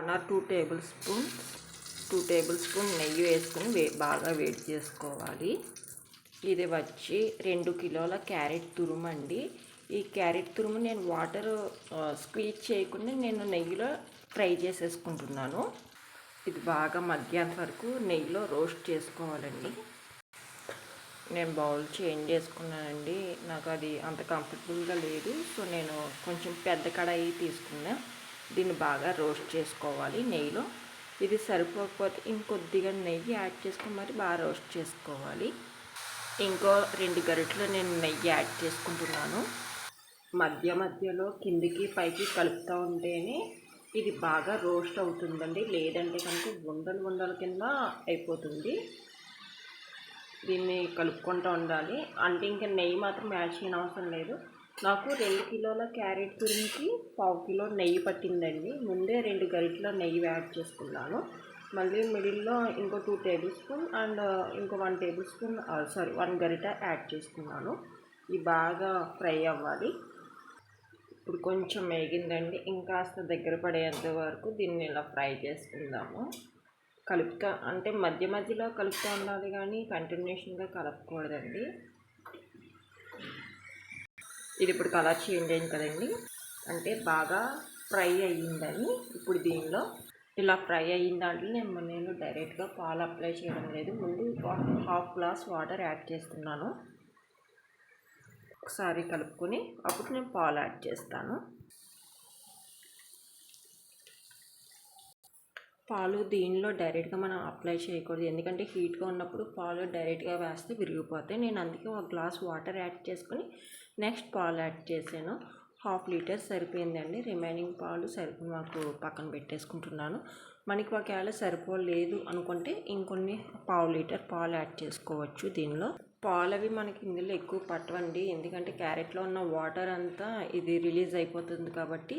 One or two tablespoon two tablespoon నెయ్యి వేసుకుని వే బాగా వేడి చేసుకోవాలి. ఇది వచ్చి రెండు కిలోల క్యారెట్ తురుము అండి. ఈ క్యారెట్ తురుము నేను వాటర్ స్క్వీజ్ చేయకుండా నేను నెయ్యిలో ఫ్రై చేసేసుకుంటున్నాను. ఇది బాగా మధ్యాహ్నం వరకు నెయ్యిలో రోస్ట్ చేసుకోవాలండి. నేను బౌల్ చేంజ్ చేసుకున్నానండి. నాకు అది అంత కంఫర్టబుల్గా లేదు. సో నేను కొంచెం పెద్ద కడాయి తీసుకున్నాను దీన్ని బాగా రోస్ట్ చేసుకోవాలి నెయ్యిలో. ఇది సరిపోకపోతే ఇంకొద్దిగా నెయ్యి యాడ్ చేసుకుని మరి బాగా రోస్ట్ చేసుకోవాలి. ఇంకో రెండు గరిటలు నేను నెయ్యి యాడ్ చేసుకుంటున్నాను. మధ్య మధ్యలో కిందికి పైకి కలుపుతూ ఉంటేనే ఇది బాగా రోస్ట్ అవుతుందండి. లేదంటే కనుక ఉండలు ఉండల కింద అయిపోతుంది. దీన్ని కలుపుకుంటూ ఉండాలి. అంటే ఇంకా నెయ్యి మాత్రం యాడ్ చేయని అవసరం లేదు. నాకు రెండు కిలోల క్యారెట్ గురించి పావు కిలో నెయ్యి పట్టిందండి. ముందే రెండు గరిటెల నెయ్యి యాడ్ చేసుకున్నాను. మళ్ళీ మిడిల్లో ఇంకో టూ టేబుల్ స్పూన్ అండ్ ఇంకో one tablespoon sorry one గరిట యాడ్ చేసుకున్నాను. ఇవి బాగా ఫ్రై అవ్వాలి. ఇప్పుడు కొంచెం వేగిందండి. ఇంకాస్త దగ్గర పడేంత వరకు దీన్ని ఇలా ఫ్రై చేసుకుందాము. కలుపుతా అంటే మధ్య మధ్యలో కలుపుతూ ఉండాలి కానీ కంటిన్యూషన్గా కలపకూడదండి. ఇది ఇప్పుడు కలర్ చేంజ్ అయింది కదండి. అంటే బాగా ఫ్రై అయ్యిందని ఇప్పుడు దీనిలో ఇలా ఫ్రై అయిన దాంట్లో నేను నేను డైరెక్ట్గా పాలు అప్లై చేయడం లేదు. ముందు హాఫ్ గ్లాస్ వాటర్ యాడ్ చేస్తున్నాను. ఒకసారి కలుపుకొని అప్పుడు నేను పాలు యాడ్ చేస్తాను. పాలు దీనిలో డైరెక్ట్గా మనం అప్లై చేయకూడదు. ఎందుకంటే హీట్గా ఉన్నప్పుడు పాలు డైరెక్ట్గా వేస్తే విరిగిపోతాయి. నేను అందుకే ఒక గ్లాస్ వాటర్ యాడ్ చేసుకొని నెక్స్ట్ పాలు యాడ్ చేశాను. హాఫ్ లీటర్ సరిపోయిందండి. రిమైనింగ్ పాలు సరిపో మాకు పక్కన పెట్టేసుకుంటున్నాను. మనకి ఒకవేళ సరిపోలేదు అనుకుంటే ఇంకొన్ని పావు లీటర్ పాలు యాడ్ చేసుకోవచ్చు దీనిలో. పాలు అవి మనకి ఇందులో ఎక్కువ పట్టవండి. ఎందుకంటే క్యారెట్లో ఉన్న వాటర్ అంతా ఇది రిలీజ్ అయిపోతుంది కాబట్టి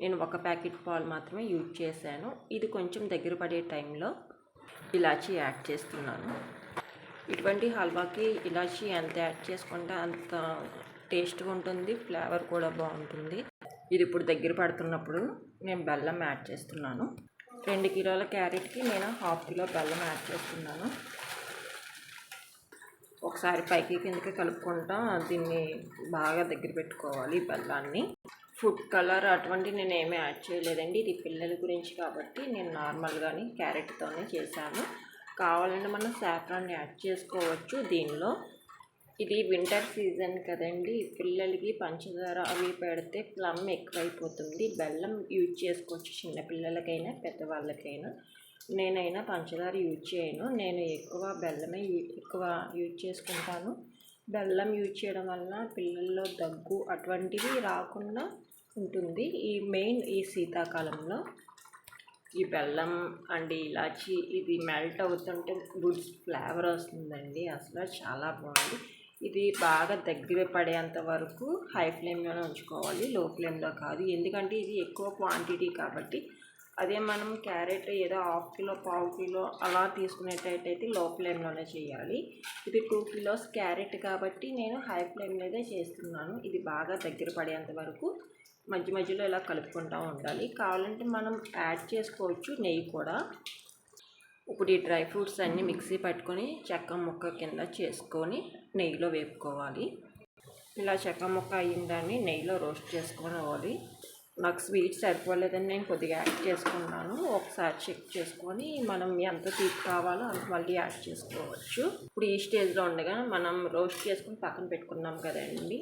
నేను ఒక ప్యాకెట్ పాలు మాత్రమే యూజ్ చేశాను. ఇది కొంచెం దగ్గర పడే టైంలో ఇలాచీ యాడ్ చేస్తున్నాను. ఇటువంటి హల్వాకి ఇలాచీ ఎంత యాడ్ చేసుకుంటే అంత టేస్ట్గా ఉంటుంది ఫ్లేవర్ కూడా బాగుంటుంది. ఇది ఇప్పుడు దగ్గర పడుతున్నప్పుడు నేను బెల్లం యాడ్ చేస్తున్నాను. రెండు కిలోల క్యారెట్కి నేను హాఫ్ కిలో బెల్లం యాడ్ చేస్తున్నాను. ఒకసారి పైకి కిందకి కలుపుకుంటా. దీన్ని బాగా దగ్గర పెట్టుకోవాలి బెల్లాన్ని. ఫుడ్ కలర్ అటువంటి నేను ఏమీ యాడ్ చేయలేదండి. ఇది పిల్లల గురించి కాబట్టి నేను నార్మల్గానే క్యారెట్తోనే చేశాను. కావాలంటే మనం సాఫ్రాన్ యాడ్ చేసుకోవచ్చు దీనిలో. ఇది వింటర్ సీజన్ కదండి. పిల్లలకి పంచదార అవి పెడితే ప్లమ్ ఎక్కువైపోతుంది. బెల్లం యూజ్ చేసుకోవచ్చు చిన్నపిల్లలకైనా పెద్దవాళ్ళకైనా. నేనైనా పంచదార యూజ్ చేయను. నేను ఎక్కువ బెల్లమే ఎక్కువ యూజ్ చేసుకుంటాను. బెల్లం యూజ్ చేయడం వల్ల పిల్లల్లో దగ్గు అటువంటివి రాకుండా ఉంటుంది. ఈ మెయిన్ ఈ శీతాకాలంలో ఈ బెల్లం అండ్ ఇలాచి ఇది మెల్ట్ అవుతుంటే గుడ్ ఫ్లేవర్ వస్తుందండి. అసలు చాలా బాగుంది. ఇది బాగా దగ్గర పడేంత వరకు హై ఫ్లేమ్లోనే ఉంచుకోవాలి. లో ఫ్లేమ్లో కాదు. ఎందుకంటే ఇది ఎక్కువ క్వాంటిటీ కాబట్టి అదే మనం క్యారెట్ ఏదో హాఫ్ కిలో పావు కిలో అలా తీసుకునేటట్టయితే లో ఫ్లేమ్లోనే చేయాలి. ఇది టూ కిలోస్ క్యారెట్ కాబట్టి నేను హై ఫ్లేమ్లోనే చేస్తున్నాను. ఇది బాగా దగ్గర పడేంత వరకు మధ్య మధ్యలో ఇలా కలుపుకుంటూ ఉండాలి. కావాలంటే మనం యాడ్ చేసుకోవచ్చు నెయ్యి కూడా. ఇప్పుడు ఈ డ్రై ఫ్రూట్స్ అన్నీ మిక్సీ పట్టుకొని చెక్క ముక్క కింద చేసుకొని నెయ్యిలో వేపుకోవాలి. ఇలా చెక్క ముక్క అయ్యిందాన్ని నెయ్యిలో రోస్ట్ చేసుకోవాలి నాకు స్వీట్ సరిపోలేదని నేను కొద్దిగా యాడ్ చేసుకున్నాను. ఒకసారి చెక్ చేసుకొని మనం ఎంత తీపి కావాలో అంత మళ్ళీ యాడ్ చేసుకోవచ్చు. ఇప్పుడు ఈ స్టేజ్లో ఉండగా మనం రోస్ట్ చేసుకుని పక్కన పెట్టుకున్నాం కదండి.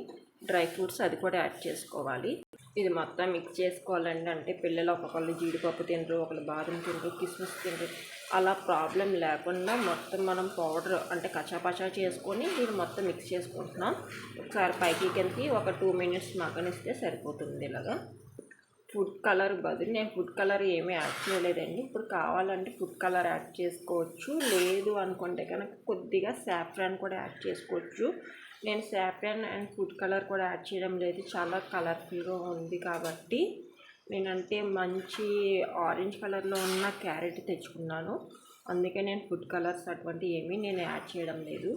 డ్రై ఫ్రూట్స్ అది కూడా యాడ్ చేసుకోవాలి. ఇది మొత్తం మిక్స్ చేసుకోవాలండి. అంటే పిల్లలు ఒక్కొక్కళ్ళు జీడిపప్పు తినరు ఒకళ్ళు బాదం తినరు కిస్మిస్ తినరు. అలా ప్రాబ్లం లేకుండా మొత్తం మనం పౌడర్ అంటే కచాపచా చేసుకొని దీన్ని మొత్తం మిక్స్ చేసుకుంటున్నాం. ఒకసారి పైకి కిందకి ఒక టూ మినిట్స్ మగ్గనిస్తే సరిపోతుంది ఇలాగా. ఫుడ్ కలర్ బదులు నేను ఫుడ్ కలర్ ఏమీ యాడ్ చేయలేదండి. ఇప్పుడు కావాలంటే ఫుడ్ కలర్ యాడ్ చేసుకోవచ్చు. లేదు అనుకుంటే కనుక కొద్దిగా సాఫ్రాన్ కూడా యాడ్ చేసుకోవచ్చు. నేను సాఫ్రాన్ అండ్ ఫుడ్ కలర్ కూడా యాడ్ చేయడం లేదు. చాలా కలర్ఫుల్గా ఉంది కాబట్టి నేనంటే మంచి ఆరెంజ్ కలర్లో ఉన్న క్యారెట్ తెచ్చుకున్నాను. అందుకే నేను ఫుడ్ కలర్స్ అటువంటి ఏమీ నేను యాడ్ చేయడం లేదు.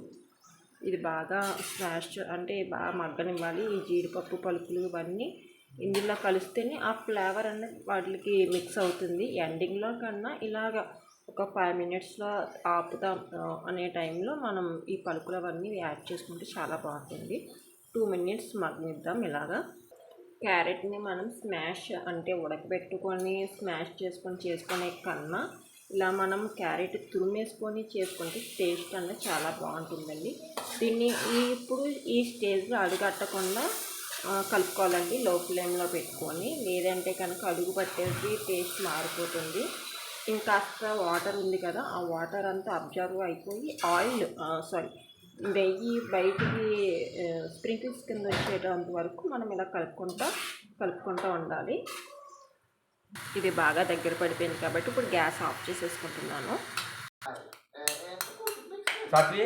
ఇది బాగా స్మాష్ అంటే బాగా మగ్గనివ్వాలి. ఈ జీడిపప్పు పలుకులు ఇవన్నీ ఇందులో కలిస్తేనే ఆ ఫ్లేవర్ అనేది వాటికి మిక్స్ అవుతుంది. ఎండింగ్లో కన్నా ఇలాగ ఒక ఫైవ్ మినిట్స్లో ఆపుతాం అనే టైంలో మనం ఈ పలుకులు అవన్నీ యాడ్ చేసుకుంటే చాలా బాగుంటుంది. టూ మినిట్స్ మగ్గిద్దాం ఇలాగా. క్యారెట్ని మనం స్మాష్ అంటే ఉడకబెట్టుకొని స్మాష్ చేసుకొని చేసుకునే కన్నా ఇలా మనం క్యారెట్ తురిమేసుకొని చేసుకుంటే టేస్ట్ అనేది చాలా బాగుంటుందండి. దీన్ని ఇప్పుడు ఈ స్టేజ్లో అడుగట్టకుండా కలుపుకోవాలండి. లో ఫ్లేమ్లో పెట్టుకొని లేదంటే కనుక అడుగు పట్టేసి టేస్ట్ మారిపోతుంది. ఇంకాస్త వాటర్ ఉంది కదా ఆ వాటర్ అంతా అబ్జర్వ్ అయిపోయి ఆయిల్ సారీ నెయ్యి బయటికి స్ప్రింకిల్స్ కింద వచ్చేటంత వరకు మనం ఇలా కలుపుకుంటా కలుపుకుంటూ ఉండాలి. ఇది బాగా దగ్గర పడిపోయింది కాబట్టి ఇప్పుడు గ్యాస్ ఆఫ్ చేసేసుకుంటున్నాను. సాత్వి?